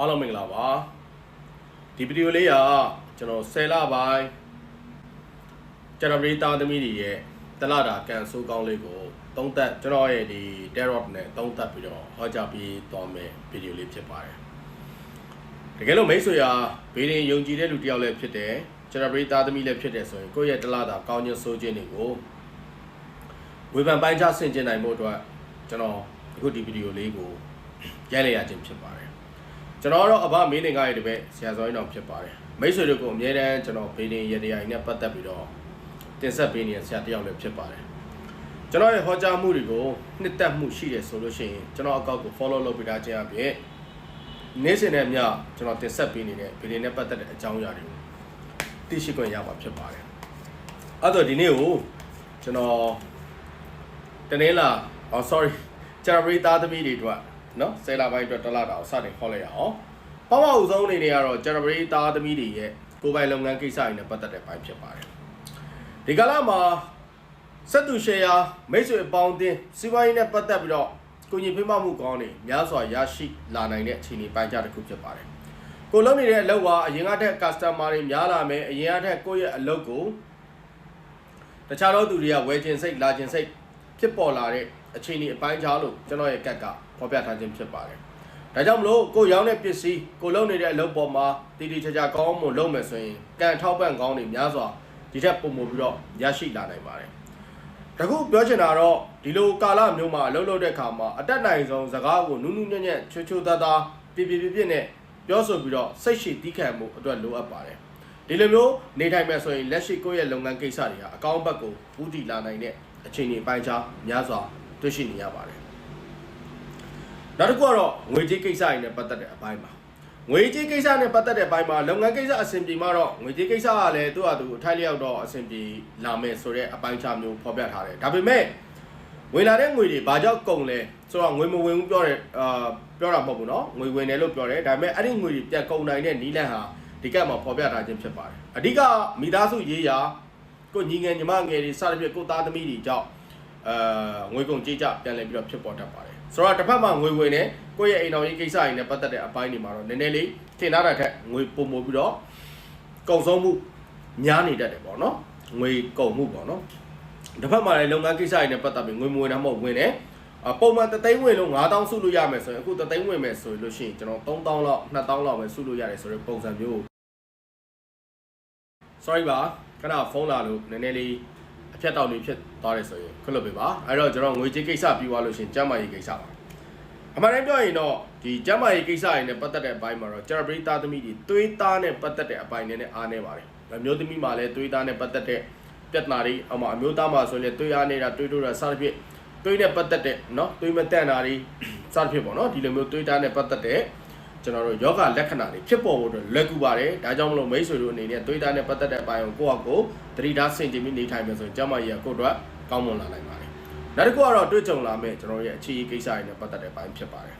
အားလုံးမင်္ဂလာပါဒီဗီဒီယိုလေးကကျွန်တော်10လပိုင်းကျွန်တော်ပြည်သားသမီးတွေရဲ့တလတာကန်ဆိုးကောင်းလေးကိုသုံးသက်ကျွန်တော်ရဲ့ဒီ Tarot နဲ့သုံးသက်ပြီးတော့ဟောကြားပြီးသွားမယ်ဗီဒီယိုလေးဖြစ်ပါတယ်တကယ်လို့မိတ်ဆွေရာဘေးရင်ယုံကြည်တဲ့လူတစ်ယောက်လည်းဖြစ်တယ်ကျွန်တော်ပြည်သားသမီးလည်းဖြစ်တယ်ဆိုရင်ကိုယ့်ရဲ့တလတာကောင်းခြင်းဆိုးခြင်းတွေကိုဝေဖန်ပိုင်းခြားဆင်ကျင်နိုင်ဖို့အတွက်ကျွန်တော်အခုဒီဗီဒီယိုလေးကိုရိုက်လိုက်ရခြင်းဖြစ်ပါတယ် ကျွန်တော်ကတော့အဘမင်းနေကားရဲ့တပည့်ဆရာစောင်းတော်ဖြစ်ပါတယ်မိတ်ဆွေတို့ကိုအမြဲတမ်းကျွန်တော်ဘေးရင်ရတရားကြီးနဲ့ပတ်သက်ပြီးတော့တင်ဆက်ပေးနေတဲ့ဆရာတစ်ယောက်လည်းဖြစ်ပါတယ်ကျွန်တော်ရဲ့ဟောကြားမှုတွေကိုနှစ်သက်မှုရှိတယ်ဆိုလို့ရှိရင်ကျွန်တော်အကောက်ကို follow လုပ်ပေးထားခြင်းအပြင်နေ့စဉ်နဲ့မျှကျွန်တော်တင်ဆက်ပေးနေတဲ့ဘေးရင်နဲ့ပတ်သက်တဲ့အကြောင်းအရာတွေကိုသိရှိခွင့်ရမှာဖြစ်ပါတယ်အဲ့တော့ဒီနေ့ကိုကျွန်တော်တနေ့လာအော် sorry ကျွန်တော်ပြည်သားသမီးတွေအတွက် နော်ဆယ်လပိုင်းအတွက်တစ်လတာကိုစတင်ခေါ်လိုက်ရအောင်ပပအုပ်ဆုံးအနေနဲ့ကတော့ကျွန်တော်ပြည်သားသမီးတွေရဲ့ကိုယ်ပိုင်လုပ်ငန်းကိစ္စတွေနဲ့ပတ်သက်တဲ့ပိုင်းဖြစ်ပါတယ်ဒီကလာမှာစက်သူရှယ်ယာမိတ်ဆွေအပေါင်းအသင်းစီးပွားရေးနဲ့ပတ်သက်ပြီးတော့ကိုကြီးဖိမမှုကောင်းနေများစွာရရှိလာနိုင်တဲ့အခြေအနေပိုင်းခြားတစ်ခုဖြစ်ပါတယ်ကိုလုပ်နေတဲ့အလုပ်ကအရင်ကထက် customer တွေများလာမယ်အရင်ကထက်ကိုယ့်ရဲ့အလုပ်ကိုတခြားသောသူတွေကဝယ်ခြင်းစိတ်လာခြင်းစိတ်ဖြစ်ပေါ်လာတဲ့အခြေအနေအပိုင်းခြားလို့ကျွန်တော်ရဲ့ကက်က ဖော်ပြထားခြင်းဖြစ်ပါတယ်။ဒါကြောင့်မလို့ကိုရောင်းတဲ့ပစ္စည်းကိုလုပ်နေတဲ့အလုပ်ပေါ်မှာတည်တည်ချာချာကောင်းမွန်လုပ်မယ်ဆိုရင်ကံထောက်ပံ့ကောင်းတွေများစွာဒီထက်ပုံမပြီးတော့ရရှိလာနိုင်ပါတယ်။တခုပြောချင်တာတော့ဒီလိုကာလမျိုးမှာအလုပ်လုပ်တဲ့အခါမှာအတက်နိုင်ဆုံးစကားကိုနူးနူးညံ့ညံ့ချွတ်ချွတ်သားသားပြပြပြပြနဲ့ပြောဆိုပြီးတော့စိတ်ရှိတီးခံမှုအတွက်လိုအပ်ပါတယ်။ဒီလိုမျိုးနေထိုင်မယ်ဆိုရင်လက်ရှိကိုယ့်ရဲ့လုပ်ငန်းကိစ္စတွေဟာအကောင့်ဘက်ကိုဦးတည်လာနိုင်တဲ့အခြေအနေပိုင်းခြားများစွာတွေ့ရှိနေရပါတယ်။ နောက်တစ်ခုကတော့ငွေကြေးကိစ္စတွေနဲ့ပတ်သက်တဲ့အပိုင်းပါ။ငွေကြေးကိစ္စနဲ့ပတ်သက်တဲ့အပိုင်းမှာလုပ်ငန်းကိစ္စအဆင်ပြေမှတော့ငွေကြေးကိစ္စကလည်းသူ့ဟာသူအထိုက်လျောက်တော့အဆင်ပြေလာမယ်ဆိုတဲ့အပိုင်းခြားမျိုးဖော်ပြထားတယ်။ဒါပေမဲ့ဝင်လာတဲ့ငွေတွေဘာကြောင့်ကုန်လဲဆိုတော့ငွေမဝင်ဘူးပြောတယ်အာပြောတာမဟုတ်ဘူးเนาะငွေဝင်တယ်လို့ပြောတယ်ဒါပေမဲ့အဲ့ဒီငွေတွေပြန်ကုန်နိုင်တဲ့နီးလန့်ဟာဒီကက်မှာဖော်ပြထားခြင်းဖြစ်ပါတယ်အဓိကမိသားစုရေးရာကိုညီငယ်ညီမငယ်တွေစသဖြင့်ကိုသားသမီးတွေကြောင့်အာငွေကုန်ကြေးကြပြန်လည်ပြီးတော့ဖြစ်ပေါ်တတ်ပါတယ် ဆိုတော့တစ်ဖက်မှာငွေဝင်တယ်ကိုယ့်ရဲ့အိမ်တော်ရေးကိစ္စတွေနဲ့ပတ်သက်တဲ့အပိုင်းတွေမှာတော့နည်းနည်းလေးထင်ထားတာထက်ငွေပုံမို့ပြီးတော့ကုန်ဆုံးမှုများနေတတ်တယ်ပေါ့နော်ငွေကုန်မှုပေါ့နော်တစ်ဖက်မှာလည်းလုပ်ငန်းကိစ္စတွေနဲ့ပတ်သက်ပြီးငွေမဝင်တာမဟုတ်ဝင်တယ်အပုံမှန်တသိန်းဝင်လို့9000စုလို့ရမယ်ဆိုရင်အခုတသိန်းဝင်မယ်ဆိုလို့ရှိရင်ကျွန်တော်3000လောက်2000လောက်ပဲစုလို့ရတယ်ဆိုတဲ့ပုံစံမျိုး sorry ပါခဏဖုန်းလာလို့နည်းနည်းလေး အဖြတ်တောက်လေးဖြစ်သွားတယ်ဆိုရင်ခွင့်လွှတ်ပေးပါအဲ့တော့ကျွန်တော်ငွေကြေးကိစ္စပြီးသွားလို့ရှိရင်ကျန်းမာရေးကိစ္စပါအမှန်တမ်းပြောရင်တော့ဒီကျန်းမာရေးကိစ္စတွေနဲ့ပတ်သက်တဲ့အပိုင်းမှာတော့ကျွန်တော်ပြည်သားသမီးတွေသွေးသားနဲ့ပတ်သက်တဲ့အပိုင်းနဲ့အားနေပါတယ်အမျိုးသမီးမှာလည်းသွေးသားနဲ့ပတ်သက်တဲ့ ပြဿနာတွေအမှအမျိုးသားမှာဆိုရင်တွေးအားနေတာတွေးတိုးတာစသဖြင့်တွေးနဲ့ပတ်သက်တဲ့เนาะတွေးမတန့်တာတွေစသဖြင့်ပေါ့เนาะဒီလိုမျိုးတွေးတာနဲ့ပတ်သက်တဲ့ ကျွန်တော်တို့ယောဂလက္ခဏာတွေဖြစ်ပေါ်ဖို့အတွက်လွယ်ကူပါတယ်ဒါကြောင့်မလို့မိတ်ဆွေတို့အနေနဲ့တွေးတာနဲ့ပတ်သက်တဲ့အပိုင်းကိုကိုယ့်အကိုသတိထားဆင်ခြင်ပြီးနေထိုင်မယ်ဆိုရင်ကျမကြီးကကိုယ့်အတွက်ကောင်းမွန်လာနိုင်ပါတယ်နောက်တစ်ခုကတော့တွေ့ကြုံလာမယ့်ကျွန်တော်ရဲ့အခြေအကိစ္စတွေနဲ့ပတ်သက်တဲ့အပိုင်းဖြစ်ပါတယ်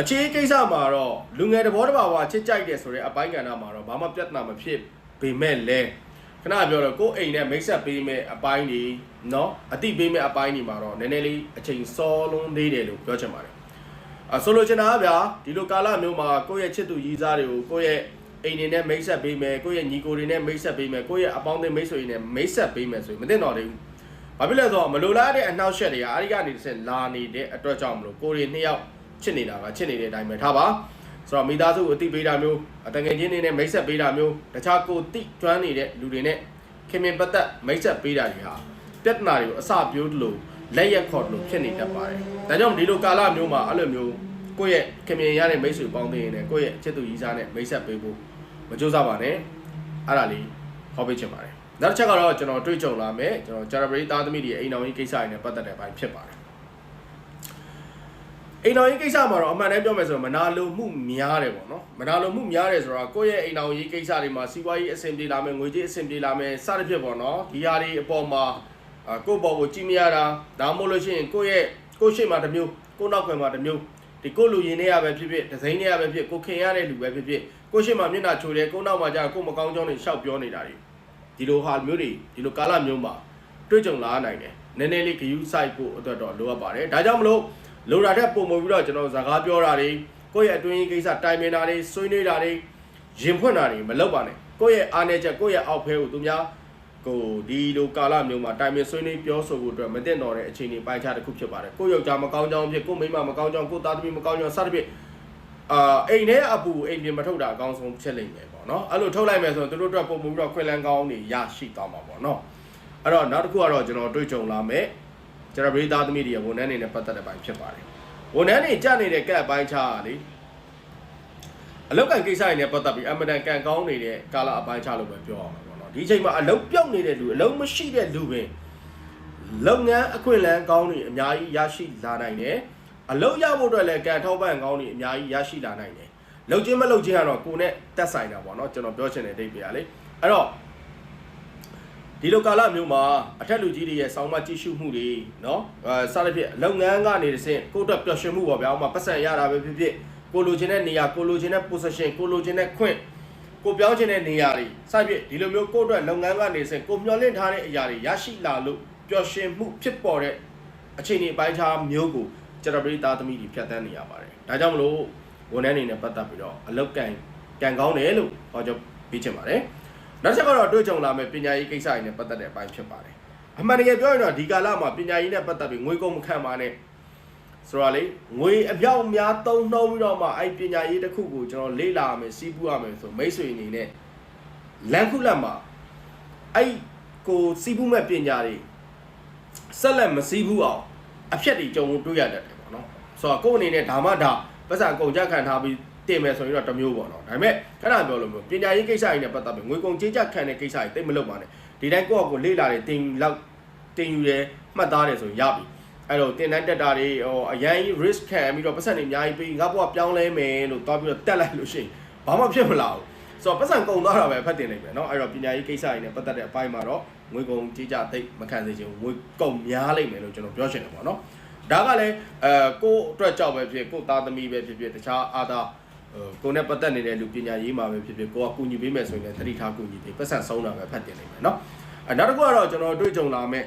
အခြေအကိစ္စမှာတော့လူငယ်တဘောတစ်ပါးဝါချစ်ကြိုက်တယ်ဆိုတဲ့အပိုင်းကဏ္ဍမှာတော့ဘာမှပြဿနာမဖြစ်ပေမဲ့လည်း ခဏပြောတော့ကိုယ်အိမ်နဲ့မိတ်ဆက်ပေးမဲ့အပိုင်းတွေเนาะအတိပေးမဲ့အပိုင်းတွေမှာတော့နည်းနည်းလေးအချိန်စောလုံးသေးတယ်လို့ပြောချင်ပါတယ် အဆိုလိုချင်တာကဗျာဒီလိုကာလမျိုးမှာကိုယ့်ရဲ့ချစ်သူရည်စားတွေကိုကိုယ့်ရဲ့အိမ်နေနဲ့မိတ်ဆက်ပေးမယ်ကိုယ့်ရဲ့ညီကိုတွေနဲ့မိတ်ဆက်ပေးမယ်ကိုယ့်ရဲ့အပေါင်းအသင်းမိတ်ဆွေတွေနဲ့မိတ်ဆက်ပေးမယ်ဆိုရင်မသိတော့သေးဘူးဘာဖြစ်လဲဆိုတော့မလိုလားတဲ့အနှောက်အယှက်တွေကအားရကနေတစ်ဆင့်လာနေတဲ့အတွက်ကြောင့်မလို့ကိုယ်တွေနှစ်ယောက်ချစ်နေတာကချစ်နေတဲ့အတိုင်းပဲထားပါဆိုတော့မိသားစုကိုအတိပေးတာမျိုးအတငယ်ချင်းတွေနဲ့မိတ်ဆက်ပေးတာမျိုးတခြားကိုတိကျွမ်းနေတဲ့လူတွေနဲ့ခင်မင်ပတ်သက်မိတ်ဆက်ပေးတာတွေဟာပြဿနာတွေကိုအစပြိုးတလို့ လက်ရက်ခေါ်တလို့ဖြစ်နေတတ်ပါတယ်။ဒါကြောင့်ဒီလိုကာလမျိုးမှာအဲ့လိုမျိုးကိုယ့်ရဲ့ခင်မင်ရတဲ့မိတ်ဆွေပေါင်းသိရင်လည်းကိုယ့်ရဲ့အချစ်သူကြီးစားနဲ့မိတ်ဆက်ပေးဖို့မကြိုးစားပါနဲ့။အဲ့ဒါလေးဟောပေးချင်ပါတယ်။နောက်တစ်ချက်ကတော့ကျွန်တော်တွေ့ကြုံလာမယ်ကျွန်တော်ဂျာရဘရီသားသမီးတွေအိမ်တော်ကြီးကိစ္စတွေနဲ့ပတ်သက်တဲ့ဘိုင်းဖြစ်ပါတယ်။အိမ်တော်ကြီးကိစ္စမှာတော့အမှန်တမ်းပြောမယ်ဆိုတော့မနာလိုမှုများတယ်ပေါ့နော်မနာလိုမှုများတယ်ဆိုတော့ကိုယ့်ရဲ့အိမ်တော်ကြီးကိစ္စတွေမှာစီးပွားရေးအဆင်ပြေလာမယ်ငွေကြေးအဆင်ပြေလာမယ်စသဖြင့်ပေါ့နော်ဒီဟာတွေအပေါ်မှာ အာကိုယ့်ဘော်ကိုကြည့်မရတာဒါမှမဟုတ်လို့ရှိရင်ကိုယ့်ရဲ့ကိုယ့်ရှိမှတစ်မျိုးကိုယ့်နောက်ကွယ်မှာတစ်မျိုးဒီကိုယ့်လူရင်တွေကပဲဖြစ်ဖြစ်ဒဇိန်တွေကပဲဖြစ်ကိုခင်ရတဲ့လူပဲဖြစ်ဖြစ်ကိုယ့်ရှိမှမျက်နှာချိုတယ်ကိုယ့်နောက်မှာကြာကိုယ့်မကောင်းကြောင်းတွေရှောက်ပြောနေတာတွေဒီလိုဟာမျိုးတွေဒီလိုကာလမျိုးမှာတွေ့ကြုံလာနိုင်တယ်နည်းနည်းလေးဂယုစိုက်ဖို့အတွက်တော့လိုအပ်ပါတယ်ဒါကြောင့်မလို့လိုတာတဲ့ပုံမပြီးတော့ကျွန်တော်စကားပြောတာတွေကိုယ့်ရဲ့အတွင်းရေးကိစ္စတိုင်ပင်တာတွေဆွေးနွေးတာတွေရင်ဖွင့်တာတွေမလုပ်ပါနဲ့ကိုယ့်ရဲ့အားနည်းချက်ကိုယ့်ရဲ့အောက်ဖဲကိုသူများ ကိုဒီလိုကာလမျိုးမှာတိုင်ပင်ဆွေးနွေးပြောဆိုဖို့အတွက်မတင်တော်တဲ့အခြေအနေပိုင်းခြားတစ်ခုဖြစ်ပါတယ်ကိုယ့်ယောက်ျားမကောင်းကြောင်းဖြစ်ကိုယ့်မိန်းမမကောင်းကြောင်းကိုယ့်သားသမီးမကောင်းကြောင်းစသဖြင့်အာအိမ်ထဲအပူအိမ်ပြင်မထုတ်တာအကောင်းဆုံးဖြစ်လိမ့်မယ်ပေါ့နော်အဲ့လိုထုတ်လိုက်မယ်ဆိုရင်တို့တို့အတွက်ပုံမှုပြီးတော့ခွင့်လန်းကောင်းတွေရရှိသွားမှာပေါ့နော်အဲ့တော့နောက်တစ်ခုကတော့ကျွန်တော်တွေ့ကြုံလာမယ်ကျွန်တော်ပြည်သားသမီးတွေရဲ့ဝန်ထမ်းတွေနဲ့ပတ်သက်တဲ့ပိုင်းဖြစ်ပါတယ်ဝန်ထမ်းတွေကြာနေတဲ့ကက်အပိုင်းခြားကလေအလောက်ကန်ကိစ္စတွေနဲ့ပတ်သက်ပြီးအမတန်ကန်ကောင်းနေတဲ့ကာလအပိုင်းခြားလို့ပဲပြောအောင်ပေါ့နော် ဒီအချိန်မှာအလောက်ပြောက်နေတဲ့လူအလောက်မရှိတဲ့လူပင်လုပ်ငန်းအခွင့်အလမ်းကောင်းတွေအများကြီးရရှိလာနိုင်တယ်အလောက်ရဖို့အတွက်လည်းကန်ထောက်ပံ့ကောင်းတွေအများကြီးရရှိလာနိုင်တယ်လုံချင်းမလုံချင်းကတော့ကိုယ်နဲ့တက်ဆိုင်တာပေါ့နော်ကျွန်တော်ပြောချင်တဲ့ဒိတ်ပြရလေအဲ့တော့ဒီလိုကာလမျိုးမှာအထက်လူကြီးတွေရဲ့ဆောင်းမကြည့်ရှုမှုတွေเนาะအဲစသဖြင့်လုပ်ငန်းကနေတစ်ဆင့်ကိုယ့်အတွက်ပျော်ရွှင်မှုပေါ့ဗျာဥပမာပတ်စံရတာပဲဖြစ်ဖြစ်ကိုလိုချင်တဲ့နေရာကိုလိုချင်တဲ့ position ကိုလိုချင်တဲ့ခွင့် ကိုပြောင်းချင်တဲ့နေရာတွေစသဖြင့်ဒီလိုမျိုးကိုယ့်အတွက်လုပ်ငန်းကနေတစ်ဆင့်ကိုမျှော်လင့်ထားတဲ့အရာတွေရရှိလာလို့ပျော်ရွှင်မှုဖြစ်ပေါ်တဲ့အခြေအနေအပိုင်းခြားမျိုးကိုကျွန်တော်ပြည်သားသမီးတွေဖြတ်သန်းနေရပါတယ်ဒါကြောင့်မလို့ဝန်ထမ်းတွေနဲ့ပတ်သက်ပြီးတော့အလောက်ကန်ကန်ကောင်းတယ်လို့ဟောကြောပေးချင်ပါတယ်နောက်ချက်ကတော့တွေ့ကြုံလာမယ့်ပညာရေးကိစ္စတွေနဲ့ပတ်သက်တဲ့အပိုင်းဖြစ်ပါတယ်အမှန်တကယ်ပြောရင်တော့ဒီကာလမှာပညာရေးနဲ့ပတ်သက်ပြီးငွေကုန်မခံပါနဲ့ ဆိုတော့လေငွေအပြောက်များသုံးနှုံးပြီးတော့မှအဲ့ပညာရေးတစ်ခုကိုကျွန်တော်လေ့လာရမယ်စီးပူးရမယ်ဆိုမိတ်ဆွေအနေနဲ့လန်ခုလက်မှာအဲ့ကိုစီးပူးမဲ့ပညာတွေဆက်လက်မစီးပူးအောင်အဖြတ်တွေကြုံတွေ့ရတတ်တယ်ပေါ့နော်ဆိုတော့ကိုယ့်အနေနဲ့ဒါမှဒါပတ်စံကုန်ကြခံထားပြီးတင်မယ်ဆိုရင်တော့တစ်မျိုးပေါ့နော်ဒါပေမဲ့ခဏပြောလို့မျိုးပညာရေးကိစ္စတွေနဲ့ပတ်သက်ပြီးငွေကုန်ကြေးကြခံတဲ့ကိစ္စတွေတိတ်မလုပ်ပါနဲ့ဒီတိုင်းကိုယ့်အကိုလေ့လာတယ်တင်လောက်တင်ယူတယ်မှတ်သားတယ်ဆိုရင်ရပြီ အဲ့တော့တင်တန်းတက်တာတွေဟိုအရန်ကြီး risk ခံပြီးတော့ပတ်စံတွေအများကြီးပြီးငါဘွားပြောင်းလဲမယ်လို့တွားပြီးတော့တက်လိုက်လို့ရှိရင်ဘာမှဖြစ်မလာဘူးဆိုတော့ပတ်စံကုန်သွားတာပဲဖတ်တင်လိုက်မယ်เนาะအဲ့တော့ပညာရေးကိစ္စတွေနဲ့ပတ်သက်တဲ့အပိုင်းမှာတော့ငွေကုန်ကြေးကြသိပ်မခံစေချင်ဘူးငွေကုန်များလိမ့်မယ်လို့ကျွန်တော်ပြောချင်တယ်ပေါ့เนาะဒါကလည်းအဲကိုယ့်အတွက်ကြောက်ပဲဖြစ်ကိုယ့်သားသမီးပဲဖြစ်ဖြစ်တခြားအာသာဟိုကိုယ်နဲ့ပတ်သက်နေတဲ့လူပညာရေးမှာပဲဖြစ်ဖြစ်ကိုကကူညီပေးမယ်ဆိုရင်လည်းသတိထားကူညီပေးပတ်စံဆုံးတာပဲဖတ်တင်နိုင်မယ်เนาะအဲနောက်တစ်ခုကတော့ကျွန်တော်တွေ့ကြုံလာမဲ့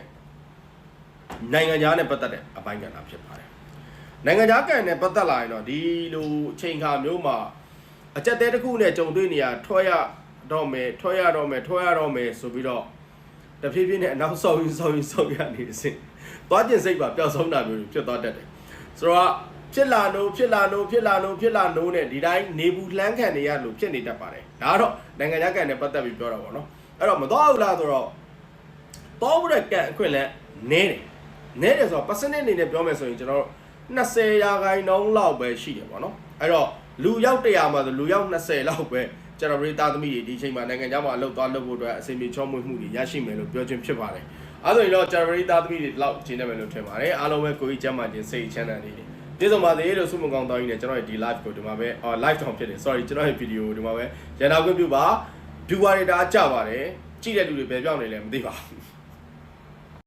နိုင်ငံခြားနဲ့ပတ်သက်တဲ့အပိုင်းကဏ္ဍဖြစ်ပါတယ်နိုင်ငံခြားကဏ္ဍနဲ့ပတ်သက်လာရင်တော့ဒီလိုအချိန်ခါမျိုးမှာအကြက်တဲတစ်ခုနဲ့ကြုံတွေ့နေရထွက်ရတော့မယ်ထွက်ရတော့မယ်ထွက်ရတော့မယ်ဆိုပြီးတော့တဖြည်းဖြည်းနဲ့အနောက်ဆုံးရင်ဆုံးရင်ဆုံးရနေအစဉ်သွားကျင်စိတ်ပါပျောက်ဆုံးတာမျိုးတွေဖြစ်သွားတတ်တယ်ဆိုတော့ဖြစ်လာလို့ဖြစ်လာလို့ဖြစ်လာလို့ဖြစ်လာလို့နဲ့ဒီတိုင်းနေဘူးလှမ်းခံနေရလို့ဖြစ်နေတတ်ပါတယ်ဒါကတော့နိုင်ငံခြားကန်နဲ့ပတ်သက်ပြီးပြောတာပေါ့နော်အဲ့တော့မတော်ဘူးလားဆိုတော့တော်ဘူးတဲ့ကန်အခွင့်လဲနည်းတယ် နည်းတယ်ဆိုတော့ percentage အနေနဲ့ပြောမယ်ဆိုရင်ကျွန်တော်20ရာခိုင်နှုန်းလောက်ပဲရှိတယ်ပေါ့နော်အဲ့တော့လူရောက်100မှာဆိုလူရောက်20လောက်ပဲကျွန်တော်ပြည်သားသမီးတွေဒီအချိန်မှာနိုင်ငံခြားမှာအလုပ်သွားလုပ်ဖို့အတွက်အစီအမံချောမွေ့မှုတွေရရှိမယ်လို့ပြောခြင်းဖြစ်ပါတယ်အဲဆိုရင်တော့ကျွန်တော်ပြည်သားသမီးတွေဒီလောက်ရှင်းနေမယ်လို့ထင်ပါတယ်အားလုံးပဲကိုကြီးကျမ်းမာခြင်းစိတ်ချမ်းသာနေတယ်ကျေးဇူးပါသေးလို့ဆုမကောင်းတောင်းရင်းနဲ့ကျွန်တော်ရဲ့ဒီ live ကိုဒီမှာပဲအော် live တောင်ဖြစ်တယ် sorry ကျွန်တော်ရဲ့ video ကိုဒီမှာပဲရန်နာခွင့်ပြုပါ viewer တွေဒါကြပါတယ်ကြည့်တဲ့လူတွေဘယ်ပြောင်းနေလဲမသိပါဘူး